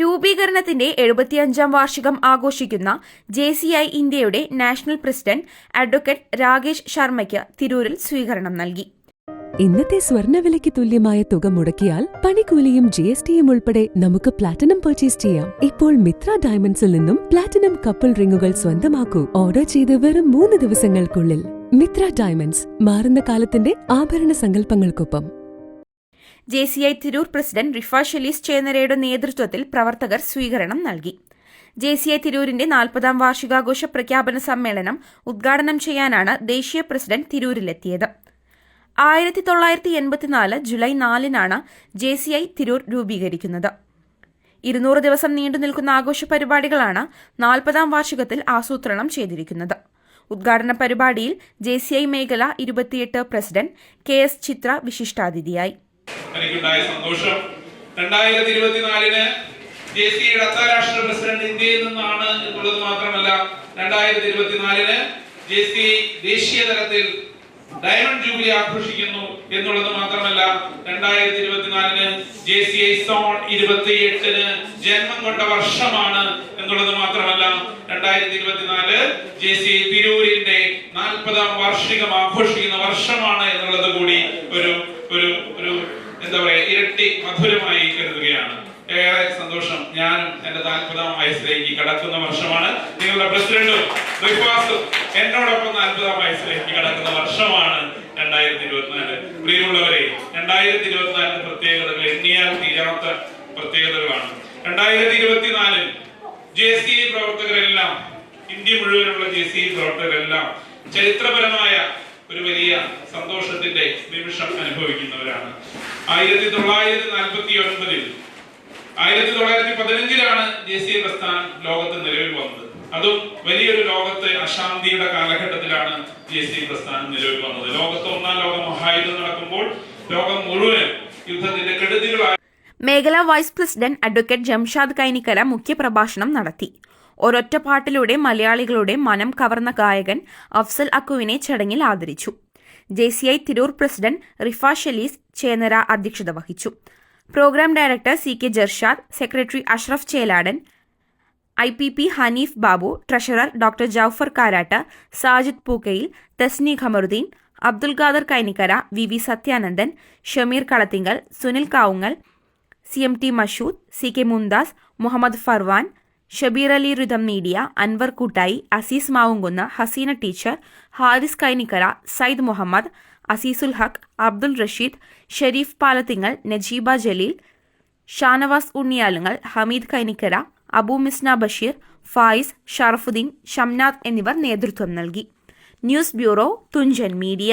രൂപീകരണത്തിന്റെ എഴുപത്തിയഞ്ചാം വാർഷികം ആഘോഷിക്കുന്ന J C I India national president advocate Rakesh ശർമ്മയ്ക്ക് തിരൂരിൽ സ്വീകരണം നൽകി. ഇന്നത്തെ സ്വർണവിലയ്ക്ക് തുല്യമായ തുക മുടക്കിയാൽ പണിക്കൂലിയും ജി എസ് ടിയും ഉൾപ്പെടെ നമുക്ക് പ്ലാറ്റിനം പർച്ചേസ് ചെയ്യാം. ഇപ്പോൾ മിത്ര ഡയമണ്ട്സിൽ നിന്നും പ്ലാറ്റിനം കപ്പിൾ റിംഗുകൾ സ്വന്തമാക്കൂ. ഓർഡർ ചെയ്ത് വെറും മൂന്ന് ദിവസങ്ങൾക്കുള്ളിൽ. മിത്ര ഡയമണ്ട്സ് മാറുന്ന കാലത്തിന്റെ ആഭരണ സങ്കല്പങ്ങൾക്കൊപ്പം. J C I Tirur president Rifa Shelees ചേന്നരയുടെ നേതൃത്വത്തിൽ പ്രവർത്തകർ സ്വീകരണം നൽകി. ജെ സി ഐ തിരൂരിന്റെ നാൽപ്പതാം വാർഷികാഘോഷ പ്രഖ്യാപന സമ്മേളനം ഉദ്ഘാടനം ചെയ്യാനാണ് ദേശീയ പ്രസിഡന്റ് തിരൂരിലെത്തിയത്. ആയിരത്തി തൊള്ളായിരത്തി എൺപത്തിനാല് ജൂലൈ നാലിനാണ് ജെ സി ഐ തിരൂർ രൂപീകരിക്കുന്നത്. ഇരുന്നൂറ് ദിവസം നീണ്ടു നിൽക്കുന്ന ആഘോഷ പരിപാടികളാണ് നാൽപ്പതാം വാർഷികത്തിൽ ആസൂത്രണം ചെയ്തിരിക്കുന്നത്. ഉദ്ഘാടന പരിപാടിയിൽ ജെ മേഖല ഇരുപത്തിയെട്ട് പ്രസിഡന്റ് കെ എസ് ചിത്ര വിശിഷ്ടാതിഥിയായി. എനിക്കുണ്ടായ സന്തോഷം. രണ്ടായിരത്തി ഇരുപത്തിനാലിന് ജെ സി അന്താരാഷ്ട്ര പ്രസിഡന്റ് ഇന്ത്യയിൽ നിന്നാണ് എന്നുള്ളത് മാത്രമല്ല രണ്ടായിരത്തി ഇരുപത്തിനാലിന് ജെ സി ദേശീയ തലത്തിൽ ഡയമണ്ട് ജൂബിലി ആഘോഷിക്കുന്നു എന്നുള്ളത് മാത്രമല്ല രണ്ടായിരത്തി ഇരുപത്തിനാലിന് ജെ സി ഐ സോൺ ഇരുപത്തിയെട്ടിന് ജന്മം കൊണ്ട വർഷമാണ് എന്നുള്ളത് മാത്രമല്ല രണ്ടായിരത്തി ഇരുപത്തിനാല് ജെ സി ഐ തിരൂരിന്റെ നാൽപ്പതാം വാർഷികം ആഘോഷിക്കുന്ന വർഷമാണ് എന്നുള്ളത് കൂടി ഒരു ഒരു ഒരു എന്താ പറയാ ഇരട്ടി മധുരമായി കരുതുകയാണ്. ഏറെ സന്തോഷം ഞാനും എന്റെ നാൽപ്പതാം വയസ്സിലേക്ക് കടക്കുന്ന വർഷമാണ്. നിങ്ങളുടെ പ്രസിഡന്റും റിഫാസും എന്നോടൊപ്പം നാൽപ്പതാം വയസ്സിലേക്ക് കടക്കുന്ന വർഷമാണ് രണ്ടായിരത്തി ഇരുപത്തിനാല് പ്രിയമുള്ളവരെ രണ്ടായിരത്തി ഇരുപത്തിനാലിന്റെ പ്രത്യേകതകൾ എണ്ണിയാൽ തീരാത്ത പ്രത്യേകതകളാണ്. രണ്ടായിരത്തി ഇരുപത്തിനാലിൽ ജെ സി പ്രവർത്തകരെല്ലാം ഇന്ത്യ മുഴുവനുള്ള ജെ സി പ്രവർത്തകരെല്ലാം ചരിത്രപരമായ ഒരു വലിയ സന്തോഷത്തിന്റെ നിമിഷം അനുഭവിക്കുന്നവരാണ്. ആയിരത്തി തൊള്ളായിരത്തി നാൽപ്പത്തി ഒൻപതിൽ ആയിരത്തി തൊള്ളായിരത്തി പതിനഞ്ചിലാണ് ദേശീയ പ്രസ്ഥാനം ലോകത്ത് നിലവിൽ വന്നത്. അതും വലിയൊരു ലോകത്തെ അശാന്തിയുടെ കാലഘട്ടത്തിലാണ് ദേശീയ പ്രസ്ഥാനം നിലവിൽ വന്നത്. ലോകത്ത് ഒന്നാം ലോക മഹായുദ്ധം നടക്കുമ്പോൾ ലോകം മുഴുവൻ യുദ്ധത്തിന്റെ കെടുതികളായി മേഖലാ vice president advocate Jamshad Kainikkara മുഖ്യപ്രഭാഷണം നടത്തി. ഒരൊറ്റ പാട്ടിലൂടെ മലയാളികളുടെ മനം കവർന്ന ഗായകൻ അഫ്സൽ അക്കുവിനെ ചടങ്ങിൽ ആദരിച്ചു. J C I Tirur president Rifa Shelees Chenara അധ്യക്ഷത വഹിച്ചു. Programme director C K Jarshad secretary Ashraf Cheladan I P P Hanif Babu treasurer doctor Joufar Karat Sajid Pookayil Tasni Khamaruddin Abdul Khader Kainikkara V V Sathyanandan Shameer Kalathingal Sunil Kavungal C M T Mashood C K Mumdas Muhammad Farvan Shabeer Ali Rhythm media Anwar Koottayi Azeez Mavunkunnu Haseena teacher Haris Kainikkara Sayyid Muhammad Azeezul Haq Abdul Rasheed Shareef Palathingal Najeeba Jaleel Shanavas Unniyalungal Hameed Kainikkara Abu Misna Basheer Faiz Sharafuddin Shamnath എന്നിവർ നേതൃത്വം നൽകി. News bureau Thunchan media.